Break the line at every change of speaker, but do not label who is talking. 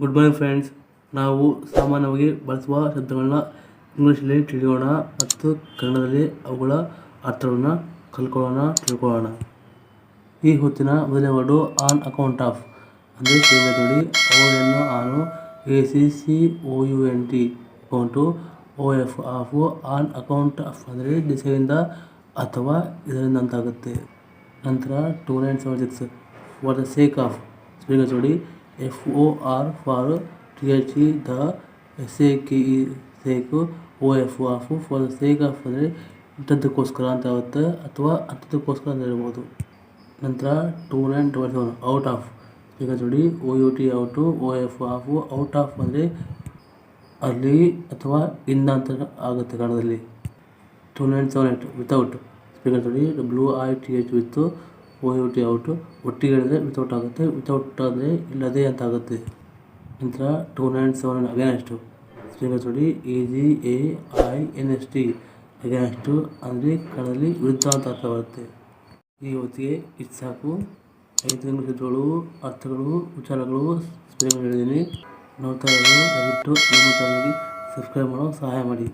Good morning friends ನಾವು ಸಾಮಾನ್ಯವಾಗಿ ಬಳಸುವ ಶಬ್ದಗಳನ್ನ ಇಂಗ್ಲೀಷಲ್ಲಿ ತಿಳಿಯೋಣ ಮತ್ತು ಕನ್ನಡದಲ್ಲಿ ಅವುಗಳ ಅರ್ಥವನ್ನು ಕಲ್ಕೊಳ್ಳೋಣ, ತಿಳ್ಕೊಳ್ಳೋಣ. ಈ ಹೊತ್ತಿನ ಮೊದಲನೇ ವರ್ಡು ಆನ್ ಅಕೌಂಟ್ ಆಫ್ ಅಂದರೆ ಸೇವೆ ಅವುಗಳನ್ನು ಎನ್ನು ಆನು A C C O U N T account O F of on account of ಅಂದರೆ ದಿಸೆಯಿಂದ ಅಥವಾ ಇದರಿಂದ ಅಂತಾಗುತ್ತೆ. ನಂತರ two nine seven six for the sake of speakers ನೋಡಿ F O R for T H the the sake F F of for the sake of ಅಂದರೆ ಇಂಥದ್ದಕ್ಕೋಸ್ಕರ ಅಂತ ಆಗುತ್ತೆ ಅಥವಾ ಅಂಥದ್ದಕ್ಕೋಸ್ಕರ ಅಂತ ಹೇಳ್ಬೋದು ನಂತರ two nine double seven out of ಈಗ ನೋಡಿ O U T out O F of out of ಅಂದರೆ ಅಲ್ಲಿ ಅಥವಾ ಇನ್ನ ಅಂತ ಆಗುತ್ತೆ ಕನ್ನಡದಲ್ಲಿ two nine seven eight without speaker ನೋಡಿ W I T H with O U T out ಒಟ್ಟಿಗೆ ಹೇಳಿದ್ರೆ ವಿತೌಟ್ ಆಗುತ್ತೆ ವಿತೌಟ್ ಆದರೆ ಇಲ್ಲದೆ ಅಂತ ಆಗುತ್ತೆ ನಂತರ two nine seven against speaker ನೋಡಿ A G, A, I, N, S, T against ಅಂದರೆ ಕಣದಲ್ಲಿ ವಿರುದ್ಧ ಅಂತ ಅರ್ಥ ಬರುತ್ತೆ. ಈ ಹೊತ್ತಿಗೆ ಇದು ಸಾಕು. ಐದು ನಿಮಿಷಗಳು ಅರ್ಥಗಳು, ವಿಚಾರಗಳು ಸ್ಪೀಕರ್ ಹೇಳಿದ್ದೀನಿ. ನೋಡ್ತಾ ಇರೋದು ದಯವಿಟ್ಟು ನಮ್ಮ ಚಾನಲ್ಗೆ ಸಬ್ಸ್ಕ್ರೈಬ್ ಮಾಡೋ ಸಹಾಯ ಮಾಡಿ.